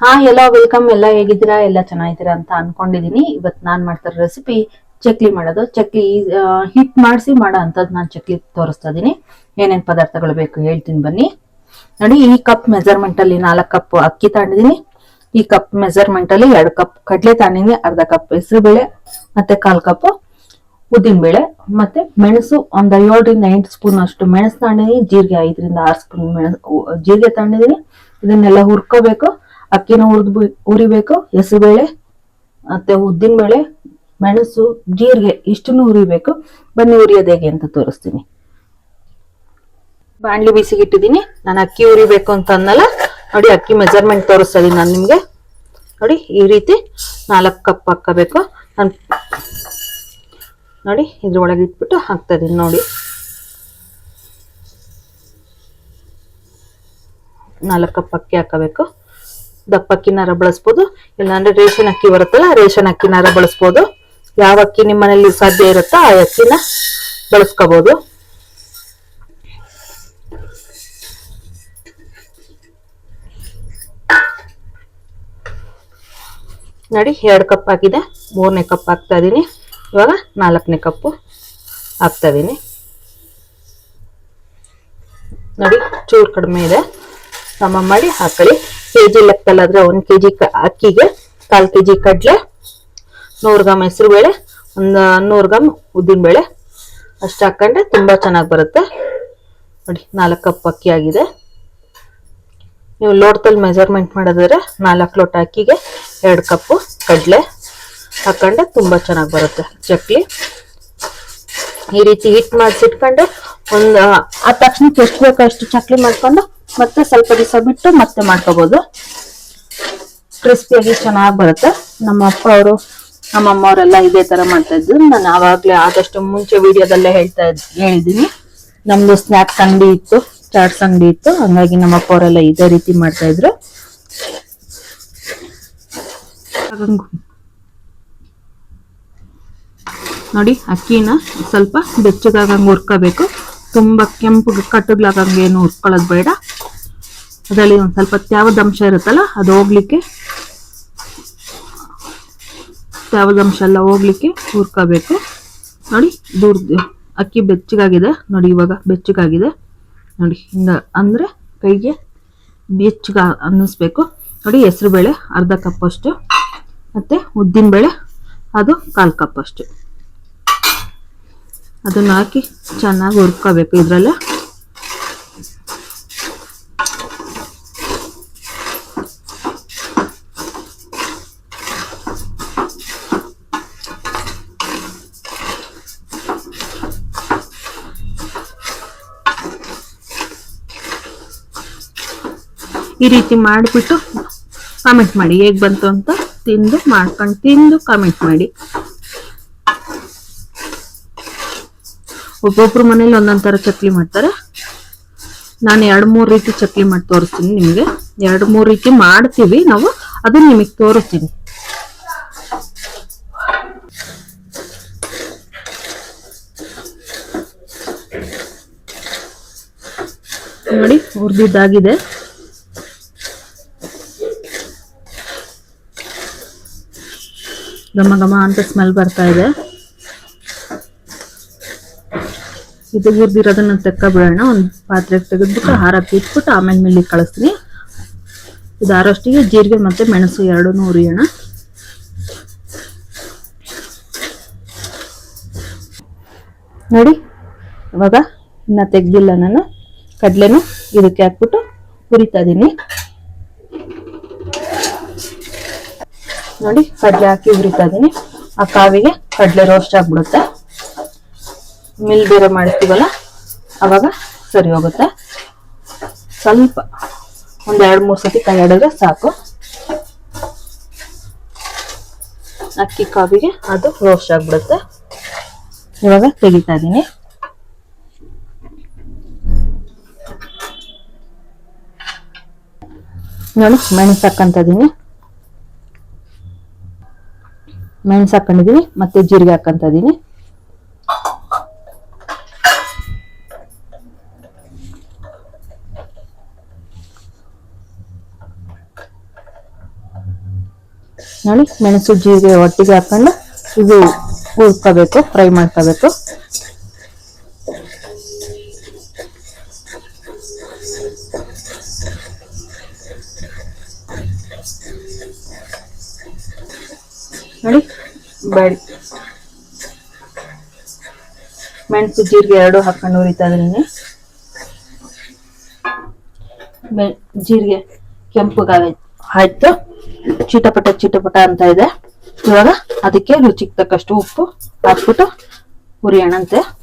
ಹಾ ಎಲ್ಲ ವೆಲ್ಕಮ್ ಎಲ್ಲ ಹೇಗಿದ್ದೀರಾ? ಎಲ್ಲ ಚೆನ್ನಾಗಿದ್ದೀರಾ ಅಂತ ಅನ್ಕೊಂಡಿದೀನಿ. ಇವತ್ ನಾನ್ ಮಾಡ್ತಿರೋ ರೆಸಿಪಿ ಚಕ್ಲಿ ಮಾಡೋದು. ಚಕ್ಲಿ ಹಿಟ್ ಮಾಡಿಸಿ ಮಾಡೋ ಅಂತದ್ ನಾನು ಚಕ್ಲಿ ತೋರಿಸ್ತಾ ಇದೀನಿ. ಏನೇನ್ ಪದಾರ್ಥಗಳು ಬೇಕು ಹೇಳ್ತೀನಿ ಬನ್ನಿ. ನೋಡಿ, ಈ ಕಪ್ ಮೆಜರ್ಮೆಂಟಲ್ಲಿ ನಾಲ್ಕು ಕಪ್ ಅಕ್ಕಿ ತಗೊಂಡಿದೀನಿ. ಈ ಕಪ್ ಮೆಜರ್ಮೆಂಟಲ್ಲಿ ಎರಡು ಕಪ್ ಕಡ್ಲೆ ತಾಂಡಿದೀನಿ ಅರ್ಧ ಕಪ್ ಹೆಸರುಬೇಳೆ, ಮತ್ತೆ ಕಾಲ್ ಕಪ್ ಉದ್ದಿನಬೇಳೆ, ಮತ್ತೆ ಮೆಣಸು ಒಂದ್ ಏಳರಿಂದ ಎಂಟು ಸ್ಪೂನ್ ಅಷ್ಟು ಮೆಣಸು ತಗೊಂಡಿದೀನಿ. ಜೀರಿಗೆ ಐದರಿಂದ ಆರು ಸ್ಪೂನ್ ಮೆಣಸು, ಜೀರಿಗೆ ತಗೊಂಡಿದೀನಿ. ಇದನ್ನೆಲ್ಲ ಹುರ್ಕೋಬೇಕು. ಅಕ್ಕಿನ ಹುರಿದು ಹುರಿಬೇಕು, ಹೆಸರುಬೇಳೆ, ಮತ್ತೆ ಉದ್ದಿನಬೇಳೆ ಮೆಣಸು, ಜೀರಿಗೆ, ಇಷ್ಟನ್ನು ಹುರಿಬೇಕು. ಬನ್ನಿ ಹುರಿಯೋದು ಹೇಗೆ ಅಂತ ತೋರಿಸ್ತೀನಿ. ಬಾಣ್ಲಿ ಬಿಸಿಗಿಟ್ಟಿದ್ದೀನಿ. ನಾನು ಅಕ್ಕಿ ಹುರಿಬೇಕು ಅಂತ ಅನ್ನಲ್ಲ ನೋಡಿ ಅಕ್ಕಿ ಮೆಜರ್ಮೆಂಟ್ ತೋರಿಸ್ತಾ ನಾನು ನಿಮಗೆ. ನೋಡಿ, ಈ ರೀತಿ ನಾಲ್ಕು ಕಪ್ ಹಾಕಬೇಕು. ನಾನು ನೋಡಿ, ಇದ್ರೊಳಗೆ ಇಟ್ಬಿಟ್ಟು ಹಾಕ್ತಾ ಇದ್ದೀನಿ ನೋಡಿ. ನಾಲ್ಕು ಕಪ್ ಅಕ್ಕಿ ಹಾಕಬೇಕು. ದಪ್ಪ ಅಕ್ಕಿನಾರ ಬಳಸ್ಬೋದು. ಇಲ್ಲಾಂದ್ರೆ ರೇಷನ್ ಅಕ್ಕಿ ಬರುತ್ತಲ್ಲ ರೇಷನ್ ಅಕ್ಕಿನಾರ ಬಳಸ್ಬೋದು. ಯಾವ ಅಕ್ಕಿ ನಿಮ್ಮ ಸಾಧ್ಯ ಇರುತ್ತೋ ಆ ಅಕ್ಕಿನ ಬಳಸ್ಕೋಬಹುದು ನೋಡಿ, ಎರಡು ಕಪ್ ಹಾಕಿದೆ ಮೂರನೇ ಕಪ್ ಹಾಕ್ತಾ ಇದ್ದೀನಿ ಇವಾಗ ನಾಲ್ಕನೇ ಕಪ್ಪು ಹಾಕ್ತಾ ಇದ್ದೀನಿ ನೋಡಿ, ಚೂರು ಕಡಿಮೆ ಇದೆ. ಸಮ ಮಾಡಿ ಹಾಕೊಳ್ಳಿ. ಕೆ ಜಿ ಆದರೆ ಒಂದು ಕೆ ಜಿ ಅಕ್ಕಿಗೆ ಕಾಲು ಕೆ ಜಿ ಕಡಲೆ, ನೂರು ಗ್ರಾಮ್ ಹೆಸರುಬೇಳೆ ಒಂದು ನೂರು ಗ್ರಾಮ್ ಉದ್ದಿನಬೇಳೆ ಅಷ್ಟು ಹಾಕೊಂಡ್ರೆ ತುಂಬ ಚೆನ್ನಾಗಿ ಬರುತ್ತೆ. ನೋಡಿ, ನಾಲ್ಕು ಕಪ್ ಅಕ್ಕಿ ಆಗಿದೆ. ನೀವು ಲೋಟದಲ್ಲಿ ಮೆಜರ್ಮೆಂಟ್ ಮಾಡಿದ್ರೆ ನಾಲ್ಕು ಲೋಟ ಅಕ್ಕಿಗೆ ಎರಡು ಕಪ್ಪು ಕಡಲೆ ಹಾಕೊಂಡ್ರೆ ತುಂಬ ಚೆನ್ನಾಗಿ ಬರುತ್ತೆ ಚಕ್ಲಿ. ಈ ರೀತಿ ಹಿಟ್ ಮಾಡಿಸಿಟ್ಕೊಂಡು ಒಂದು, ಆ ತಕ್ಷಣಕ್ಕೆ ಎಷ್ಟು ಬೇಕೋ ಅಷ್ಟು ಚಕ್ಲಿ ಮಾಡ್ಕೊಂಡು ಮತ್ತೆ ಸ್ವಲ್ಪ ದಿವಸ ಬಿಟ್ಟು ಮತ್ತೆ ಮಾಡ್ಕೋಬಹುದು ಕ್ರಿಸ್ಪಿಯಾಗಿ ಚೆನ್ನಾಗಿ ಬರುತ್ತೆ. ನಮ್ಮ ಅಪ್ಪ ಅವರು, ನಮ್ಮ ಅಮ್ಮ ಅವರೆಲ್ಲ ಇದೇ ತರ ಮಾಡ್ತಾ ಇದ್ರು. ನಾನು ಆವಾಗ್ಲೇ ಆದಷ್ಟು ಮುಂಚೆ ವಿಡಿಯೋದಲ್ಲೇ ಹೇಳ್ತಾ ಹೇಳಿದೀನಿ. ನಮ್ದು ಸ್ನಾಕ್ಸ್ ಅಂಗಡಿ ಇತ್ತು ಚಾಟ್ಸ್ ಅಂಗಡಿ ಇತ್ತು. ಹಂಗಾಗಿ ನಮ್ಮ ಅಪ್ಪ ಅವರೆಲ್ಲ ಇದೇ ರೀತಿ ಮಾಡ್ತಾ ಇದ್ರು. ನೋಡಿ, ಅಕ್ಕಿನ ಸ್ವಲ್ಪ ಬೆಚ್ಚಗಾಗಂಗೆ ಹುರ್ಕೋಬೇಕು. ತುಂಬಾ ಕೆಂಪು ಕಟ್ಟಗ್ಲಾಗಂಗೆ ಏನು ಹುರ್ಕೊಳ್ಳೋದು ಬೇಡ. ಅದರಲ್ಲಿ ಒಂದು ಸ್ವಲ್ಪ ತ್ಯಾವದ ಅಂಶ ಇರುತ್ತಲ್ಲ, ಅದು ಹೋಗ್ಲಿಕ್ಕೆ ತ್ಯಾವದ ಅಂಶ ಎಲ್ಲ ಹೋಗ್ಲಿಕ್ಕೆ ಹುರ್ಕೋಬೇಕು. ನೋಡಿ ದೂರ ಅಕ್ಕಿ ಬೆಚ್ಚಗಾಗಿದೆ. ನೋಡಿ, ಇವಾಗ ಬೆಚ್ಚಗಾಗಿದೆ. ನೋಡಿ, ಹಿಂಗ ಅಂದ್ರೆ ಕೈಗೆ ಬೆಚ್ಚಗ ಅನ್ನಿಸ್ಬೇಕು. ನೋಡಿ ಹೆಸರುಬೇಳೆ ಅರ್ಧ ಕಪ್ ಅಷ್ಟು. ಮತ್ತೆ ಉದ್ದಿನಬೇಳೆ ಅದು ಕಾಲು ಕಪ್ ಅಷ್ಟು. ಅದನ್ನ ಹಾಕಿ ಚೆನ್ನಾಗಿ ಹುರ್ಕೋಬೇಕು ಇದ್ರಲ್ಲೇ. ಈ ರೀತಿ ಮಾಡಿಬಿಟ್ಟು ಕಾಮೆಂಟ್ ಮಾಡಿ. ಹೇಗೆ ಬಂತು ಅಂತ ತಿಂದು ಮಾಡ್ಕೊಂಡು ತಿಂದು ಕಾಮೆಂಟ್ ಮಾಡಿ. ಒಬ್ಬೊಬ್ರು ಮನೇಲಿ ಒಂದೊಂದು ಥರ ಚಕ್ಲಿ ಮಾಡ್ತಾರೆ. ನಾನು ಎರಡು ಮೂರು ರೀತಿ ಚಕ್ಲಿ ಮಾಡಿ ತೋರಿಸ್ತೀನಿ ನಿಮಗೆ. ಎರಡು ಮೂರು ರೀತಿ ಮಾಡ್ತೀವಿ ನಾವು. ಅದನ್ನ ನಿಮಗೆ ತೋರಿಸ್ತೀನಿ. ನೋಡಿ ಹುರಿದಿದ್ದಾಗಿದೆ ಘಮ ಘಮ ಅಂತ ಸ್ಮೆಲ್ ಬರ್ತಾ ಇದೆ. ಇದು ಹುರಿದಿರೋದನ್ನ ತೆಕ್ಕ ಬಿಡೋಣ ಒಂದು ಪಾತ್ರೆಗೆ ತೆಗೆದ್ಬಿಟ್ಟು ಹಾರಕ್ಕೆ ಇಟ್ಬಿಟ್ಟು ಆಮೇಲೆ ಮಿಲ್ಲಿ ಕಳಿಸ್ತೀನಿ. ಇದು ಆರೋಷ್ಟಿಗೆ ಜೀರಿಗೆ ಮತ್ತೆ ಮೆಣಸು ಎರಡೂ ಹುರಿಯೋಣ. ನೋಡಿ, ಇವಾಗ ಇನ್ನ ತೆಗ್ದಿಲ್ಲ ನಾನು. ಕಡ್ಲೆನೂ ಇದಕ್ಕೆ ಹಾಕ್ಬಿಟ್ಟು ಹುರಿತಾ ಇದೀನಿ. ನೋಡಿ, ಕಡಲೆ ಹಾಕಿ ಉರಿತಾ ಇದೀನಿ. ಆ ಕಾವಿಗೆ ಕಡಲೆ ರೋಸ್ಟ್ ಆಗ್ಬಿಡುತ್ತೆ. ಮಿಲ್ ಬೇರೆ ಮಾಡ್ತೀವಲ್ಲ, ಅವಾಗ ಸರಿ ಹೋಗುತ್ತೆ. ಸ್ವಲ್ಪ ಒಂದ್ ಎರಡ್ ಮೂರ್ ಸತಿ ಕೈ ಆಡಿದ್ರೆ ಸಾಕು. ಅಕ್ಕಿ ಕಾವಿಗೆ ಅದು ರೋಸ್ಟ್ ಆಗ್ಬಿಡುತ್ತೆ. ಇವಾಗ ತೆಗಿತಾ ಇದೀನಿ. ನಾನು ಮೆಣಸು ಇದೀನಿ. ಮೆಣಸು ಹಾಕೊಂಡಿದೀನಿ, ಮತ್ತೆ ಜೀರಿಗೆ ಹಾಕೊಂತ ಇದೀನಿ. ನೋಡಿ, ಮೆಣಸು, ಜೀರಿಗೆ ಒಟ್ಟಿಗೆ ಹಾಕೊಂಡು ಇದು ಕೂರ್ಕೋಬೇಕು ಫ್ರೈ ಮಾಡ್ಕೋಬೇಕು. ಮೆಣಸು ಜೀರಿಗೆ ಎರಡು ಹಾಕೊಂಡು ಹುರಿತಾ ಇದೀನಿ ಮೆ- ಜೀರಿಗೆ ಕೆಂಪುಗಾಗೈತೆ ಆಯ್ತು. ಚಿಟಪಟ ಚಿಟಪಟ ಅಂತ ಇದೆ. ಇವಾಗ ಅದಕ್ಕೆ ರುಚಿಗೆ ತಕ್ಕಷ್ಟು ಉಪ್ಪು ಹಾಕ್ಬಿಟ್ಟು ಹುರಿಯೋಣಂತೆ.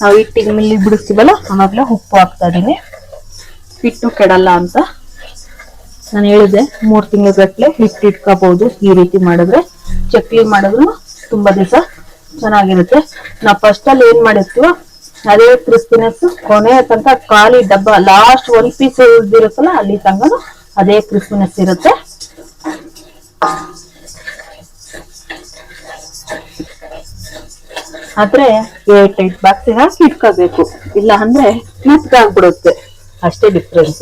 ನಾವು ಹಿಟ್ಟಿಗೆ ಮಿಲ್ಲಿ ಬಿಡಿಸ್ತೀವಲ್ಲ ಆಮೇಲೆ ಉಪ್ಪು ಹಾಕ್ತಾ ಇದ್ದೀನಿ. ಹಿಟ್ಟು ಕೆಡಲ್ಲ ಅಂತ. ನಾನು ಹೇಳಿದೆ ಮೂರ್ ತಿಂಗಳ ಗಟ್ಟಲೆ ಹಿಟ್ಟು ಇಟ್ಕೋಬಹುದು. ಈ ರೀತಿ ಮಾಡಿದ್ರೆ ಚಕ್ಲಿ ಮಾಡಿದ್ರು ತುಂಬಾ ದಿವಸ ಚೆನ್ನಾಗಿರುತ್ತೆ. ನಾವು ಫಸ್ಟ್ ಅಲ್ಲಿ ಏನ್ ಮಾಡಿರ್ತೀವೋ ಅದೇ ಕ್ರಿಸ್ಪಿನೆಸ್ ಕೊನೆ ತನಕ ಖಾಲಿ ಡಬ್ಬ ಲಾಸ್ಟ್ ಒಂದ್ ಪೀಸ್ ಇರುತ್ತಲ್ಲ, ಅಲ್ಲಿ ತನಕ ಅದೇ ಕ್ರಿಸ್ಪಿನೆಸ್ ಇರುತ್ತೆ. ಆದ್ರೆ ಏಟ್ ಏಟ್ ಬಾಕ್ಸಿಗೆ ಹಾಕಿ ಇಟ್ಕೋಬೇಕು. ಇಲ್ಲ ಅಂದ್ರೆ ಆಗ್ಬಿಡುತ್ತೆ ಅಷ್ಟೇ ಡಿಫ್ರೆನ್ಸ್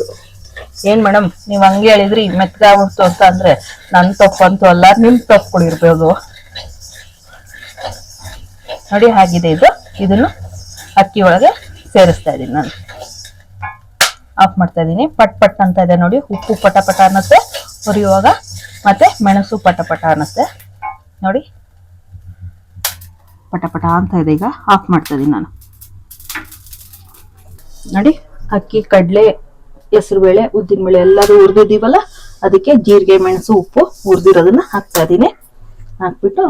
ಏನ್ ಮೇಡಮ್ ನೀವ್ ಹಂಗೆ ಹೇಳಿದ್ರಿ ಮೆತ್ಗಾಗ್ಬಿಡ್ತು ಅಂತ ಅಂದ್ರೆ ನನ್ ತಪ್ಪಂತೂ ಅಲ್ಲ, ನಿಮ್ ತಪ್ಪುಗಳಿರ್ಬೋದು ನೋಡಿ ಹಾಗಿದೆ ಇದು. ಇದನ್ನು ಅಕ್ಕಿ ಒಳಗೆ ಸೇರಿಸ್ತಾ ಇದೀನಿ ನಾನು. ಆಫ್ ಮಾಡ್ತಾ ಇದೀನಿ ಪಟ್ ಪಟ್ ಅಂತ ಇದೆ ನೋಡಿ. ಉಪ್ಪು ಪಟ ಪಟ ಅನ್ನತ್ತೆ ಹುರಿಯುವಾಗ ಮತ್ತೆ ಮೆಣಸು ಪಟ ಪಟ ಅನ್ನತ್ತೆ. ನೋಡಿ. ಪಟ ಪಟ ಅಂತ ಇದೆ ಈಗ. ಆಫ್ ಮಾಡ್ತಾ ಇದೀನಿ ನಾನು. ನೋಡಿ, ಅಕ್ಕಿ ಕಡಲೆ ಹೆಸರುಬೇಳೆ ಉದ್ದಿನಬೇಳೆ ಎಲ್ಲರೂ ಹುರಿದಿದ್ದೀವಲ್ಲ, ಅದಕ್ಕೆ ಜೀರಿಗೆ, ಮೆಣಸು, ಉಪ್ಪು ಹುರಿದಿರೋದನ್ನ ಹಾಕ್ತಾ ಇದ್ದೀನಿ. ಹಾಕ್ಬಿಟ್ಟು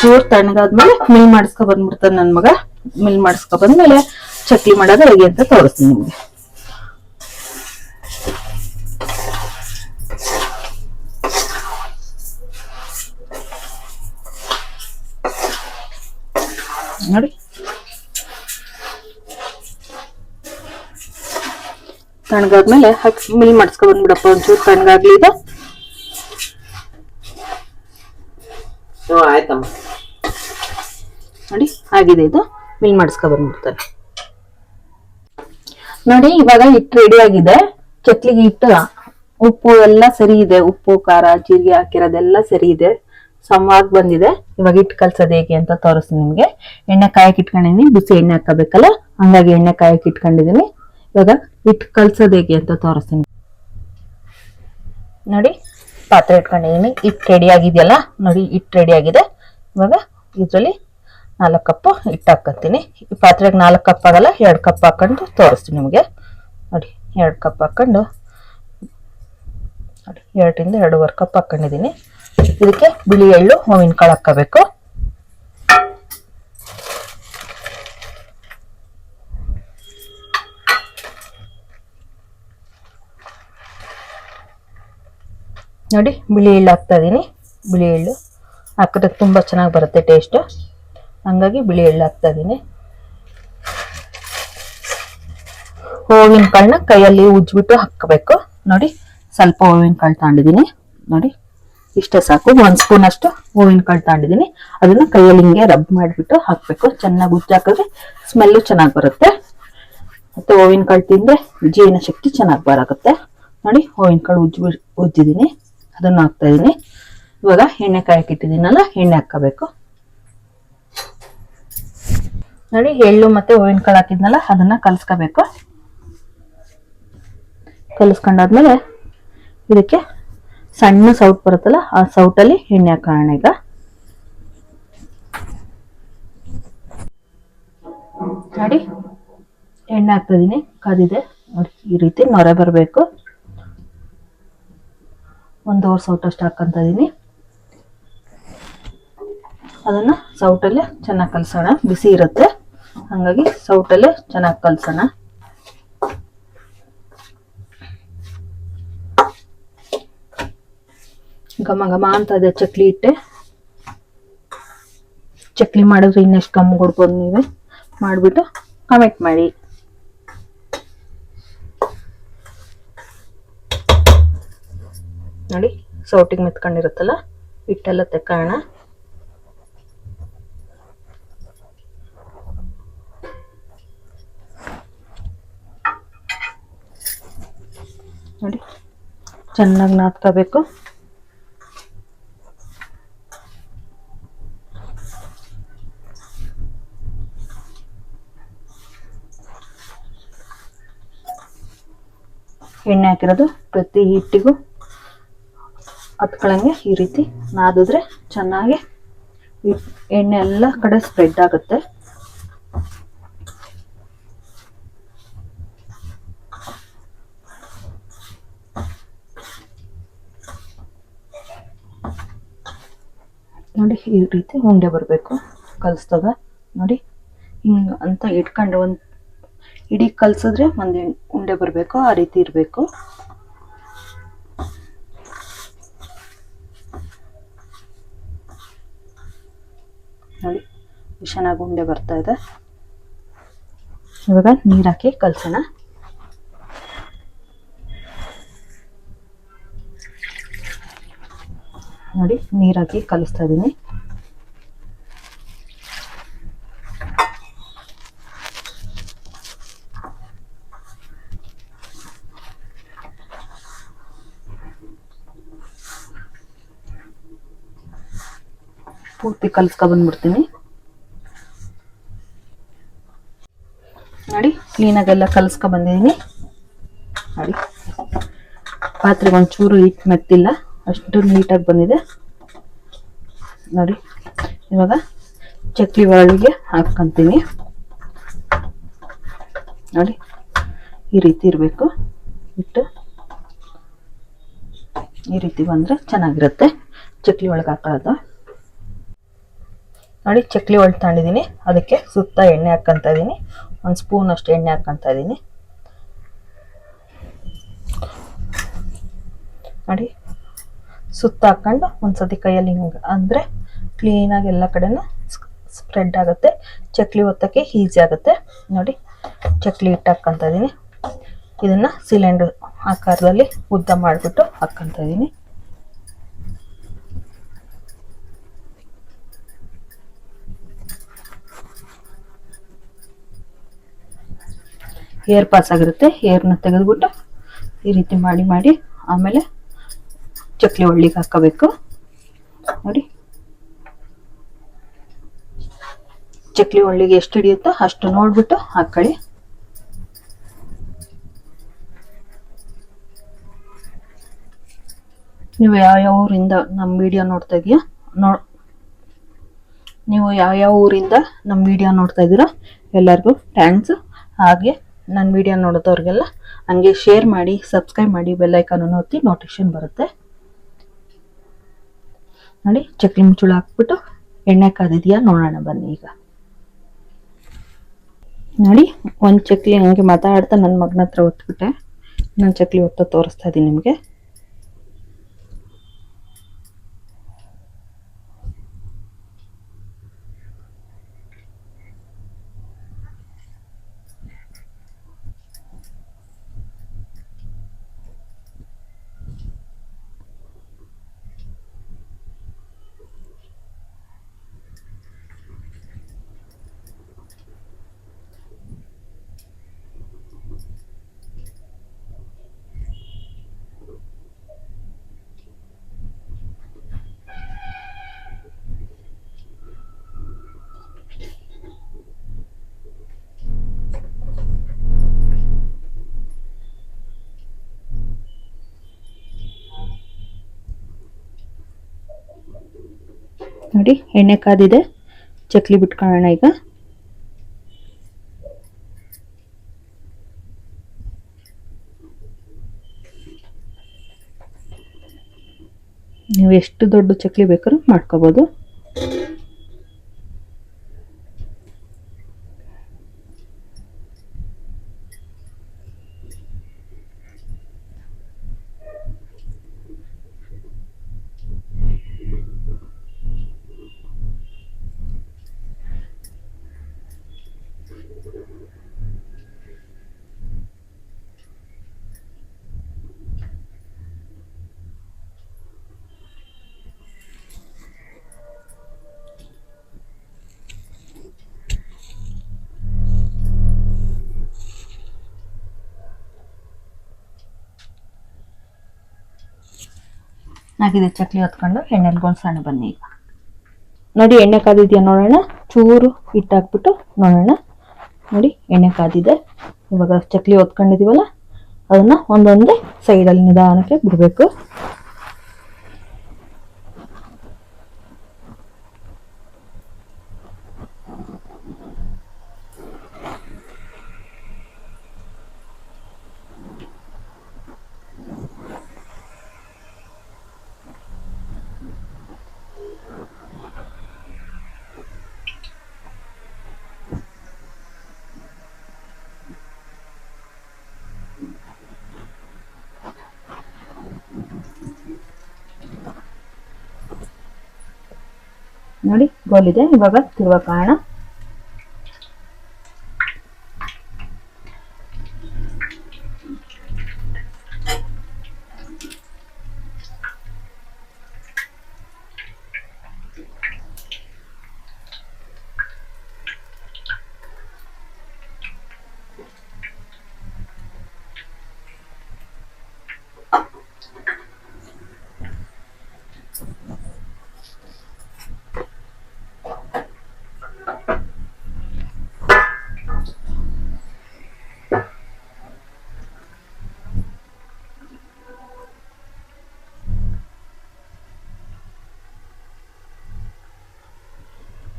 ಚೂರು ತಣ್ಣಗಾದ್ಮೇಲೆ ಮಿಲ್ ಮಾಡಿಸ್ಕೊ ಬಂದ್ಬಿಡ್ತಾನೆ ನನ್ನ ಮಗ. ಮಿಲ್ ಮಾಡಿಸ್ಕೊ ಬಂದ್ಮೇಲೆ ಚಕ್ಲಿ ಮಾಡೋದು ಹೇಗೆ ಅಂತ ತೋರಿಸ್ತೀನಿ ನಿಮಗೆ. ನೋಡಿ. ತಣ್ಣಗಾದ್ಮೇಲೆ ಹಾಕಿ ಮಿಲ್ ಮಾಡಿಸ್ಕೊ ಬಂದ್ಬಿಡಪ್ಪ ಒಂಚೂರು ತಣ್ಣಗಾಗ್ಲಿ ಇದು. ನೋಡಿ ಆಗಿದೆ ಇದು. ಮಿಲ್ ಮಾಡಿಸ್ಕೊ ಬಂದ್ಬಿಡ್ತಾರೆ ನೋಡಿ ಇವಾಗ ಹಿಟ್ಟು ರೆಡಿ ಆಗಿದೆ. ಚಕ್ಲಿಗೆ ಹಿಟ್ಟು ಉಪ್ಪು ಎಲ್ಲ ಸರಿ ಇದೆ. ಉಪ್ಪು ಖಾರ ಜೀರಿಗೆ ಹಾಕಿರೋದೆಲ್ಲ ಸರಿ ಇದೆ. ಸಮವಾಗಿ ಬಂದಿದೆ. ಇವಾಗ ಹಿಟ್ಟು ಕಲ್ಸೋದು ಹೇಗೆ ಅಂತ ತೋರಿಸ್ತೀನಿ ನಿಮ್ಗೆ. ಎಣ್ಣೆ ಕಾಯಕ್ಕೆ ಇಟ್ಕೊಂಡಿದ್ದೀನಿ. ಬಿಸಿ ಎಣ್ಣೆ ಹಾಕಬೇಕಲ್ಲ? ಹಂಗಾಗಿ ಎಣ್ಣೆ ಕಾಯಕ್ಕೆ ಇಟ್ಕೊಂಡಿದೀನಿ ಇವಾಗ ಹಿಟ್ಟು ಕಲ್ಸೋದು ಹೇಗೆ ಅಂತ ತೋರಿಸ್ತೀನಿ. ನೋಡಿ, ಪಾತ್ರೆ ಇಟ್ಕೊಂಡಿದೀನಿ ಹಿಟ್ಟು ರೆಡಿ ಆಗಿದೆಯಲ್ಲ, ನೋಡಿ ಹಿಟ್ಟು ರೆಡಿ ಆಗಿದೆ. ಇವಾಗ ಇದರಲ್ಲಿ ನಾಲ್ಕು ಕಪ್ ಹಿಟ್ಟು ಹಾಕತ್ತೀನಿ ಈ ಪಾತ್ರೆಗೆ ನಾಲ್ಕು ಕಪ್ ಆಗಲ್ಲ, ಎರಡು ಕಪ್ ಹಾಕೊಂಡು ತೋರಿಸ್ತೀನಿ ನಿಮಗೆ. ನೋಡಿ, ಎರಡು ಕಪ್ ಹಾಕೊಂಡು, ನೋಡಿ, ಎರಡರಿಂದ ಎರಡೂವರೆ ಕಪ್ ಹಾಕೊಂಡಿದ್ದೀನಿ. ಇದಕ್ಕೆ ಬಿಳಿ ಎಳ್ಳು, ಹೂವಿನ ಕಾಳು ಹಾಕೋಬೇಕು ನೋಡಿ, ಬಿಳಿ ಎಳ್ಳು ಹಾಕ್ತಾ ಇದ್ದೀನಿ ಬಿಳಿ ಎಳ್ಳು ಹಾಕಿದ್ರೆ ತುಂಬ ಚೆನ್ನಾಗಿ ಬರುತ್ತೆ ಟೇಸ್ಟು ಹಂಗಾಗಿ ಬಿಳಿ ಎಳ್ಳು ಹಾಕ್ತಾ ಇದ್ದೀನಿ ಹೂವಿನ ಕಾಳನ್ನ ಕೈಯಲ್ಲಿ ಉಜ್ಜಿಬಿಟ್ಟು ಹಾಕಬೇಕು. ನೋಡಿ, ಸ್ವಲ್ಪ ಹೂವಿನ ಕಾಳು ತಗೊಂಡಿದ್ದೀನಿ ನೋಡಿ, ಇಷ್ಟೇ ಸಾಕು. ಒಂದು ಸ್ಪೂನ್ ಅಷ್ಟು ಹೂವಿನ ಕಾಳು ತಗೊಂಡಿದ್ದೀನಿ ಅದನ್ನ ಕೈಯಲ್ಲಿ ಹಿಂಗೆ ರಬ್ ಮಾಡಿಬಿಟ್ಟು ಹಾಕಬೇಕು. ಚೆನ್ನಾಗಿ ಉಜ್ಜಿ ಹಾಕಿದ್ರೆ ಸ್ಮೆಲ್ಲು ಚೆನ್ನಾಗಿ ಬರುತ್ತೆ. ಮತ್ತೆ ಹೂವಿನ ಕಾಳು ತಿಂದರೆ ಜೀರ್ಣ ಶಕ್ತಿ ಚೆನ್ನಾಗಿ ಬರಾಗುತ್ತೆ ನೋಡಿ ಹೂವಿನ ಕಾಳು ಉಜ್ಜಿ ಉಜ್ಜಿದ್ದೀನಿ ಅದನ್ನು ಹಾಕ್ತಾ ಇದ್ದೀನಿ ಇವಾಗ ಎಣ್ಣೆ ಕಾಯಕ್ಕೆ ಎಣ್ಣೆ ಹಾಕಬೇಕು ನೋಡಿ, ಎಳ್ಳು ಮತ್ತೆ ಹೂವಿನ ಕಾಳು ಹಾಕಿದ್ನಲ್ಲ, ಅದನ್ನ ಕಲಸ್ಕೋಬೇಕು. ಕಲಿಸ್ಕೊಂಡಾದ್ಮೇಲೆ ಇದಕ್ಕೆ ಸಣ್ಣ ಸೌಟ್ ಬರುತ್ತಲ್ಲ, ಆ ಸೌಟಲ್ಲಿ ಎಣ್ಣೆ ಹಾಕೋಣ ಈಗ. ನೋಡಿ, ಎಣ್ಣೆ ಹಾಕ್ತಾ ಇದೀನಿ ಕಾದಿದೆ. ನೋಡಿ, ಈ ರೀತಿ ನೊರೆ ಬರಬೇಕು. ಒಂದೂವರೆ ಸೌಟ್ ಅಷ್ಟು ಹಾಕಂತ ಇದೀನಿ. ಅದನ್ನ ಸೌಟಲ್ಲೇ ಚೆನ್ನಾಗಿ ಕಲಸೋಣ. ಬಿಸಿ ಇರುತ್ತೆ. ಹಂಗಾಗಿ ಸೌಟಲ್ಲೇ ಚೆನ್ನಾಗಿ ಕಲಸೋಣ. ಘಮ ಘಮ ಅಂತ ಇದೆ ಚಕ್ಲಿ ಇಟ್ಟೆ ಚಕ್ಲಿ ಮಾಡಿದ್ರೆ ಇನ್ನೆಷ್ಟು ಕಮ್ಮಿ ಕೊಡ್ಬೋದು ನೀವೇ? ಮಾಡಿಬಿಟ್ಟು ಕಮೆಂಟ್ ಮಾಡಿ. ನೋಡಿ ಸೌಟಿಗೆ ಮೆತ್ಕೊಂಡಿರುತ್ತಲ್ಲ ಹಿಟ್ಟೆಲ್ಲ ತೆಕ್ಕೋಣ ನೋಡಿ ಚೆನ್ನಾಗಿ ನಾದ್ಕೋಬೇಕು. ಎಣ್ಣೆ ಹಾಕಿರೋದು ಪ್ರತಿ ಹಿಟ್ಟಿಗೂ. ಹತ್ಕೊಳಂಗೆ ಈ ರೀತಿ ನಾದಿದ್ರೆ ಚೆನ್ನಾಗಿ ಎಣ್ಣೆ ಎಲ್ಲ ಕಡೆ ಸ್ಪ್ರೆಡ್ ಆಗುತ್ತೆ. ನೋಡಿ ಈ ರೀತಿ ಉಂಡೆ ಬರಬೇಕು, ಕಲಿಸ್ದಾಗ. ನೋಡಿ, ಹಿಂಗ ಅಂತ ಇಟ್ಕೊಂಡು ಒಂದು, ಇಡೀ ಕಲ್ಸಿದ್ರೆ ಒಂದು ಉಂಡೆ ಬರಬೇಕು, ಆ ರೀತಿ ಇರಬೇಕು. ನೋಡಿ ಚೆನ್ನಾಗಿ ಉಂಡೆ ಬರ್ತಾ ಇದೆ. ಇವಾಗ ನೀರು ಹಾಕಿ ಕಲಸೋಣ. ನೋಡಿ ನೀರಾಕಿ ಕಲಿಸ್ತಾ ಇದೀನಿ. ಪೂರ್ತಿ ಕಲಸ್ಕೊ ಬಂದ್ಬಿಡ್ತೀನಿ. ನೋಡಿ ಕ್ಲೀನಾಗೆಲ್ಲ ಕಲಸ್ಕೊ ಬಂದಿದ್ದೀನಿ. ನೋಡಿ, ಪಾತ್ರೆಗೆ ಒಂಚೂರು ಹಿಟ್ ಮೆತ್ತಿಲ್ಲ, ಅಷ್ಟು ನೀಟಾಗಿ ಬಂದಿದೆ. ನೋಡಿ, ಇವಾಗ ಚಕ್ಲಿ ಒಳಗೆ ಹಾಕ್ಕೊಂತೀನಿ. ನೋಡಿ, ಈ ರೀತಿ ಇರಬೇಕು. ಇಟ್ಟು ಈ ರೀತಿ ಬಂದರೆ ಚೆನ್ನಾಗಿರುತ್ತೆ. ಚಕ್ಲಿ ಒಳಗೆ ಹಾಕೊಳ್ಳೋದು. ನೋಡಿ ಚಕ್ಲಿ ಒಳಗೆ ತಗೊಂಡಿದ್ದೀನಿ ಅದಕ್ಕೆ ಸುತ್ತ ಎಣ್ಣೆ ಹಾಕ್ಕೊತ ಇದ್ದೀನಿ ಒಂದು ಸ್ಪೂನ್ ಅಷ್ಟು ಎಣ್ಣೆ ಹಾಕ್ಕೊಂತ ಇದ್ದೀನಿ ನೋಡಿ, ಸುತ್ತ ಹಾಕ್ಕೊಂಡು ಒಂದ್ಸತಿ ಕೈಯಲ್ಲಿ ಹಿಂಗೆ ಅಂದರೆ ಕ್ಲೀನಾಗಿ ಎಲ್ಲ ಕಡೆನೂ ಸ್ಪ್ರೆಡ್ ಆಗುತ್ತೆ. ಚಕ್ಲಿ ಒತ್ತಕ್ಕೆ ಈಸಿ ಆಗುತ್ತೆ. ನೋಡಿ, ಚಕ್ಲಿ ಹಿಟ್ಟು ಹಾಕ್ಕೊಂತ ಇದ್ದೀನಿ ಇದನ್ನು ಸಿಲಿಂಡರ್ ಆಕಾರದಲ್ಲಿ ಉದ್ದ ಮಾಡಿಬಿಟ್ಟು ಹಾಕ್ಕೊಂತ ಇದ್ದೀನಿ ಏರ್ ಪಾಸ್ ಆಗಿರುತ್ತೆ ಏರ್ನ ತೆಗೆದ್ಬಿಟ್ಟು ಈ ರೀತಿ ಮಾಡಿ ಮಾಡಿ ಆಮೇಲೆ ಚಕ್ಲಿ ಒಳ್ಳಿಗೆ ಹಾಕೋಬೇಕು. ನೋಡಿ. ಚಕ್ಲಿ ಒಳ್ಳಿಗೆ ಎಷ್ಟು ಹಿಡಿಯುತ್ತೋ ಅಷ್ಟು ನೋಡ್ಬಿಟ್ಟು ಹಾಕೊಳ್ಳಿ. ನೀವು ಯಾವ ಯಾವ ಊರಿಂದ ನಮ್ಮ ವಿಡಿಯೋ ನೋಡ್ತಾ ಇದೀಯಾ? ನೋ, ನೀವು ಯಾವ ಯಾವ ಊರಿಂದ ನಮ್ಮ ವಿಡಿಯೋ ನೋಡ್ತಾ ಇದ್ದೀರಾ? ಎಲ್ಲರಿಗೂ ಥ್ಯಾಂಕ್ಸ್. ಹಾಗೆ ನನ್ನ ವಿಡಿಯೋ ನೋಡಿದವ್ರಿಗೆಲ್ಲ ಹಂಗೆ ಶೇರ್ ಮಾಡಿ ಸಬ್ಸ್ಕ್ರೈಬ್ ಮಾಡಿ ಬೆಲ್ಲೈಕನ್ನು ಒತ್ತಿ ನೋಟಿಫಿಕೇಶನ್ ಬರುತ್ತೆ. ನೋಡಿ, ಚಕ್ಲಿ ಮುಚ್ಚುಳ ಹಾಕ್ಬಿಟ್ಟು ಎಣ್ಣೆ ಕಾದಿದೆಯಾ ನೋಡೋಣ ಬನ್ನಿ ಈಗ. ನೋಡಿ, ಒಂದು ಚಕ್ಲಿ ಹಂಗೆ ಮಾತಾಡ್ತಾ ನನ್ನ ಮಗನ ಹತ್ರ ಒತ್ಬಿಟ್ಟೆ. ನಾನು ಚಕ್ಲಿ ಒತ್ತ ತೋರಿಸ್ತಾ ಇದ್ದೀನಿ ನಿಮಗೆ. ನೋಡಿ ಎಣ್ಣೆ ಕಾದಿದೆ. ಚಕ್ಲಿ ಬಿಟ್ಕೊಳ್ಳೋಣ ಈಗ. ನೀವು ಎಷ್ಟು ದೊಡ್ಡ ಚಕ್ಲಿ ಬೇಕಾದ್ರೂ ಮಾಡ್ಕೋಬೋದು. ಆಗಿದೆ ಚಕ್ಲಿ ಹೊತ್ಕೊಂಡು ಎಣ್ಣೆಲಿ ಗೋಲ್ಸೋಣ ಬನ್ನಿ ಈಗ. ನೋಡಿ ಎಣ್ಣೆ ಕಾದಿದೆಯಾ ನೋಡೋಣ? ಚೂರು ಹಿಟ್ಟಾಕ್ಬಿಟ್ಟು ನೋಡೋಣ. ನೋಡಿ ಎಣ್ಣೆ ಕಾದಿದೆ. ಇವಾಗ ಚಕ್ಲಿ ಹೊತ್ಕೊಂಡಿದ್ದೀವಲ್ಲ ಅದನ್ನ ಒಂದೊಂದೇ ಸೈಡಲ್ಲಿ ನಿಧಾನಕ್ಕೆ ಬಿಡಬೇಕು. ನೋಡಿ ಗೋಲಿದೆ ಇವಾಗ ತಿರುವ ಕಾರಣ.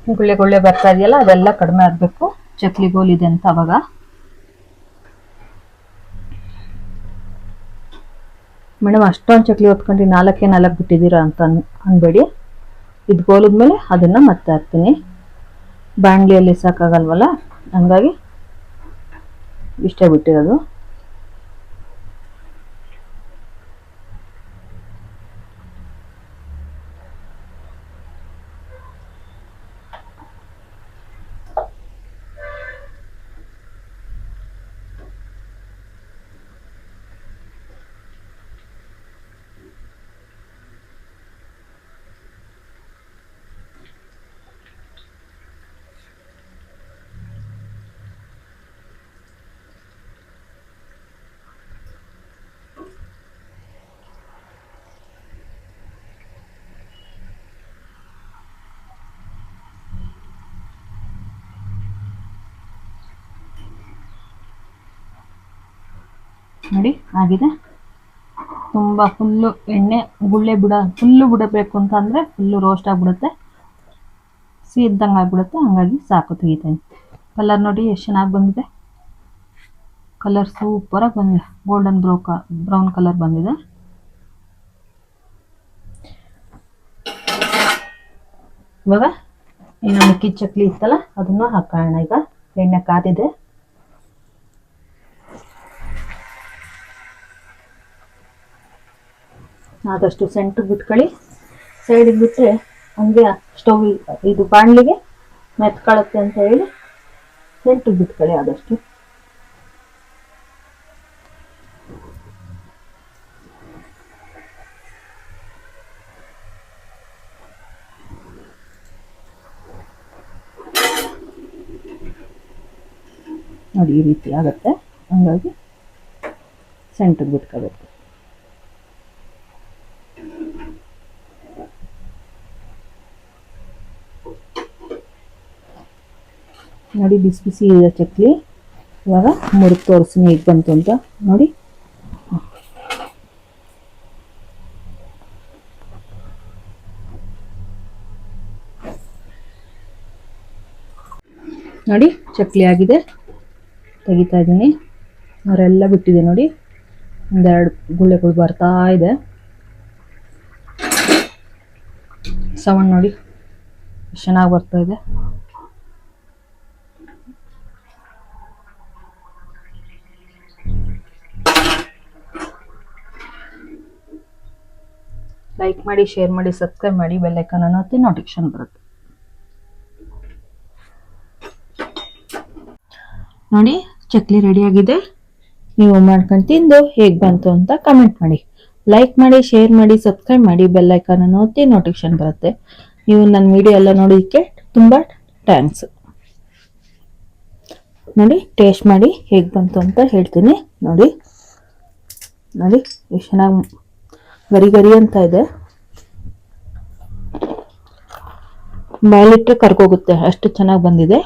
ಗುಳ್ಳೆ ಗುಳ್ಳೆ ಬರ್ತಾ ಇದೆಯಲ್ಲ, ಅದೆಲ್ಲ ಕಡಿಮೆ ಆಗಬೇಕು. ಚಕ್ಲಿ ಗೋಲಿದೆ ಅಂತ ಅವಾಗ. ಮೇಡಮ್, ಅಷ್ಟೊಂದು ಚಕ್ಲಿ ಹೊತ್ಕೊಂಡು ನಾಲ್ಕೇ ನಾಲ್ಕು ಬಿಟ್ಟಿದ್ದೀರಾ ಅಂತ ಅನ್, ಅನ್ಬೇಡಿ. ಇದು ಗೋಲಿದ್ಮೇಲೆ ಅದನ್ನು ಮತ್ತೆ ಹಾಕ್ತೀನಿ. ಬಾಣಲಿಯಲ್ಲಿ ಸಾಕಾಗಲ್ವಲ್ಲ? ಹಂಗಾಗಿ ಇಷ್ಟೇ ಬಿಟ್ಟಿರೋದು. ನೋಡಿ, ಆಗಿದೆ. ತುಂಬ ಫುಲ್ಲು ಎಣ್ಣೆ, ಗುಳ್ಳೆ ಬಿಡ, ಫುಲ್ಲು ಬಿಡಬೇಕು ಅಂತ ಅಂದರೆ ಫುಲ್ಲು ರೋಸ್ಟ್ ಆಗಿಬಿಡುತ್ತೆ. ಇದ್ದಂಗೆ ಆಗಿಬಿಡುತ್ತೆ, ಹಂಗಾಗಿ ಸಾಕು ತೆಗಿತೇನೆ. ಕಲರ್ ನೋಡಿ ಎಷ್ಟು ಚೆನ್ನಾಗಿ ಬಂದಿದೆ. ಕಲರ್ ಸೂಪರಾಗಿ ಬಂದಿದೆ. ಗೋಲ್ಡನ್ ಬ್ರೌ ಬ್ರೌನ್ ಕಲರ್ ಬಂದಿದೆ. ಇವಾಗ ಇನ್ನೊಂದು ಕಿಚ್ಚಕ್ಲಿ ಚಕ್ಲಿ ಇತ್ತಲ್ಲ, ಅದನ್ನು ಹಾಕೋಣ. ಈಗ ಎಣ್ಣೆ ಕಾದಿದೆ. ಆದಷ್ಟು ಸೆಂಟ್ರ್ ಬಿಟ್ಕೊಳ್ಳಿ. ಸೈಡಿಗೆ ಬಿಟ್ಟರೆ ಹಂಗೆ ಸ್ಟವ್ ಇದು ಬಾಣಲಿಗೆ ಮೆತ್ಕೊಳ್ಳುತ್ತೆ ಅಂತ ಹೇಳಿ ಸೆಂಟ್ರ್ ಬಿಟ್ಕೊಳ್ಳಿ ಆದಷ್ಟು. ನೋಡಿ ಈ ರೀತಿ ಆಗುತ್ತೆ. ಹಂಗಾಗಿ ಸೆಂಟ್ರ್ ಬಿಟ್ಕೋಬೇಕು. ನೋಡಿ ಬಿಸಿ ಬಿಸಿ ಇದೆ ಚಕ್ಲಿ. ಇವಾಗ ಮುರುಗ್ ತೋರಿಸ್ತೀನಿ ಹೇಗೆ ಬಂತು ಅಂತ. ನೋಡಿ. ನೋಡಿ, ಚಕ್ಲಿ ಆಗಿದೆ. ತೆಗಿತಾ ಇದ್ದೀನಿ. ಅವರೆಲ್ಲ ಬಿಟ್ಟಿದೆ ನೋಡಿ. ಒಂದೆರಡು ಗುಳ್ಳೆಗಳು ಬರ್ತಾ ಇದೆ. ಸೌಂಡ್ ನೋಡಿ. ಚೆನ್ನಾಗಿ ಬರ್ತಾ ಇದೆ. ಲೈಕ್ ಮಾಡಿ ಶೇರ್ ಮಾಡಿ ಸಬ್ಸ್ಕ್ರೈಬ್ ಮಾಡಿ ಬೆಲ್ ಐಕಾನ್ ಅನ್ನು ಒತ್ತಿ ನೋಟಿಫಿಕೇಶನ್ ಬರುತ್ತೆ. ನೋಡಿ, ಚಕ್ಲಿ ರೆಡಿ ಆಗಿದೆ. ನೀವು ಮಾಡ್ಕೊಂಡು ತಿಂದು ಹೇಗೆ ಬಂತು ಅಂತ ಕಮೆಂಟ್ ಮಾಡಿ. ಲೈಕ್ ಮಾಡಿ ಶೇರ್ ಮಾಡಿ ಸಬ್ಸ್ಕ್ರೈಬ್ ಮಾಡಿ ಬೆಲ್ ಐಕಾನ್ ಅನ್ನು ಒತ್ತಿ ನೋಟಿಫಿಕೇಶನ್ ಬರುತ್ತೆ. ನೀವು ನನ್ನ ವಿಡಿಯೋ ಎಲ್ಲ ನೋಡೋದಕ್ಕೆ ತುಂಬ ಥ್ಯಾಂಕ್ಸ್ ನೋಡಿ ಟೇಸ್ಟ್ ಮಾಡಿ ಹೇಗೆ ಬಂತು ಅಂತ ಹೇಳ್ತೀನಿ. ನೋಡಿ. ನೋಡಿ, ಎಷ್ಟು ಚೆನ್ನಾಗಿ ಗರಿ ಗರಿ ಅಂತ ಇದೆ. ಮೇಲಿಟ್ಟರೆ ಕರ್ಕೋಗುತ್ತೆ ಅಷ್ಟು ಚೆನ್ನಾಗಿ ಬಂದಿದೆ.